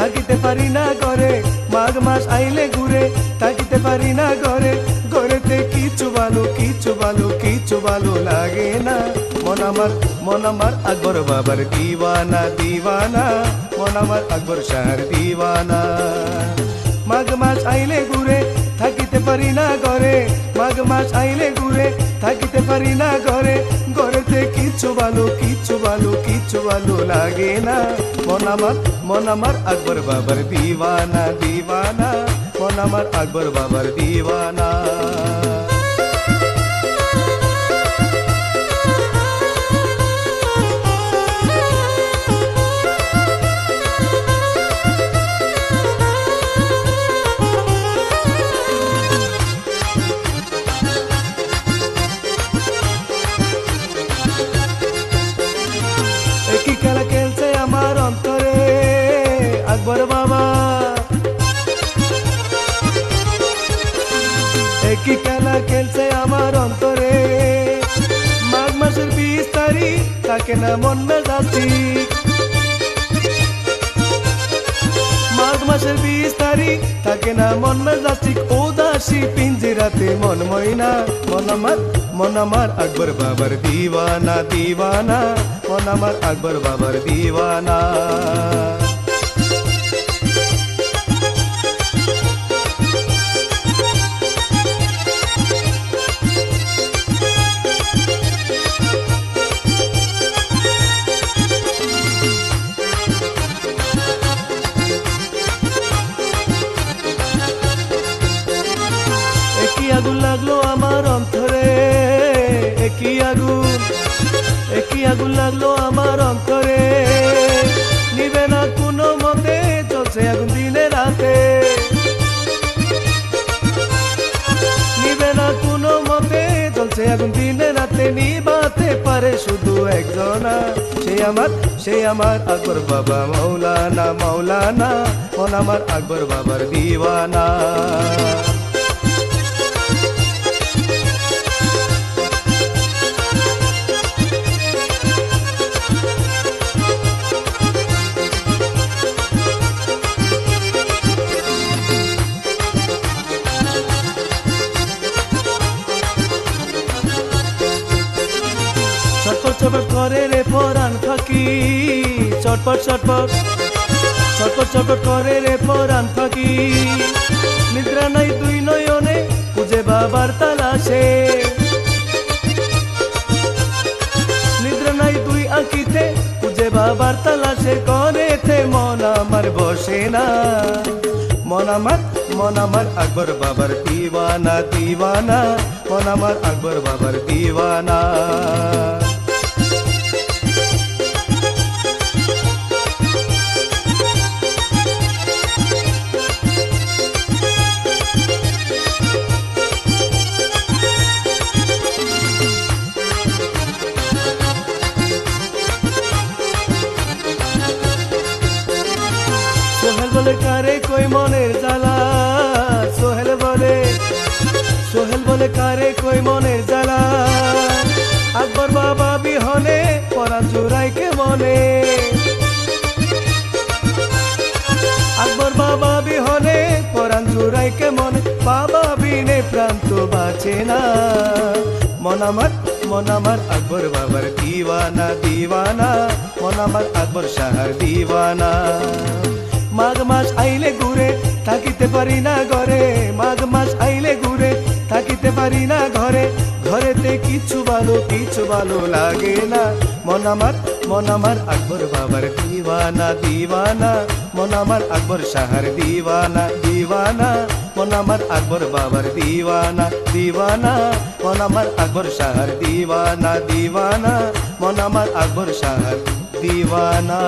থাকিতে পারি না ঘরে, মাঘ মাস আইলে ঘুরে। থাকিতে পারি না ঘরে, ঘরেতে কিছু ভালো কিছু ভালো কিছু ভালো লাগে না। মন আমার মন আমার আকবর বাবার দিওয়ানা দিওয়ানা মন আমার আকবর শাহর দিওয়ানা মাঘ মাস আইলে ঘুরে, থাকিতে পারি না ঘরে। মাঘ মাস আইলে ঘুরে, থাকিতে পারি না ঘরে। ঘরেতে কিচ্ছু ভালো কিচ্ছু ভালো কিচ্ছু ভালো লাগে না মন আমার মন আমার আকবর বাবার দিওয়ানা দিওয়ানা মন আমার আকবর বাবার দিওয়ানা আকবর বাবা। একই খেলা খেলছে আমার অন্তরে। মাঘ মাসের বিশ তারিখ, তাকে না মন মেজাজি মাঘ মাসের বিশ তারিখ থাকে না মন মেজাজি উদাসী পিঞ্জিরাতে মন ময়না, মন আমার মন আমার আকবর বাবার দিওয়ানা দিওয়ানা, মন আমার আকবর বাবার দিওয়ানা। আগুন লাগল আমার অন্তরে। একই আগুন একই আগুন লাগল আমার অন্তরে। নিবে না কোনো মতে, চলছে আগুন দিনে রাতে। নিবে না কোনো মতে, চলছে আগুন দিনে রাতে। নিবাতে পারে শুধু একজনা, সে আমার সে আমার আকবর বাবা মৌলানা মৌলানা মন আমার আকবর বাবার দিওয়ানা। ছটপট করে রে পরাণ ফাঁকি। চটপট চটপট চটপট চটপট করে রে পরাণ ফাঁকি। নিদ্রা নাই, দুই নয়নে খুঁজে বাবার তালাশে। নিদ্রা নাই, দুই আঁকিতে খুঁজে বাবার তালাশে। করেতে মন আমার বসে না। মন আমার মন আমার আকবর বাবার দিওয়ানা দিওয়ানা। মন আমার আকবর বাবার দিওয়ানা। কই মনের জ্বালা। আকবর বাবা বিহনে পরাণ জুড়াইকে মনে আকবর বাবা বিহনে পরাণ জুড়াইকে মনে বাবা বিনে প্রান্ত বাঁচে না। মন আমার, মন আকবর বাবার দিওয়ানা দিওয়ানা। মন আমার আকবর শাহর দিওয়ানা। মাঘ মাস আইলে ঘুরে থাকিতে পারি না ঘরে ঘরেতে কিছু ভালো কিছু ভালো লাগে না। মন আমার মন আমার আকবর বাবার দিওয়ানা দিওয়ানা। মন আমার আকবর শাহর দিওয়ানা দিওয়ানা। মন আমার আকবর বাবার দিওয়ানা দিওয়ানা। মন আমার আকবর শাহর দিওয়ানা দিওয়ানা। মন আমার আকবর শাহর দিওয়ানা।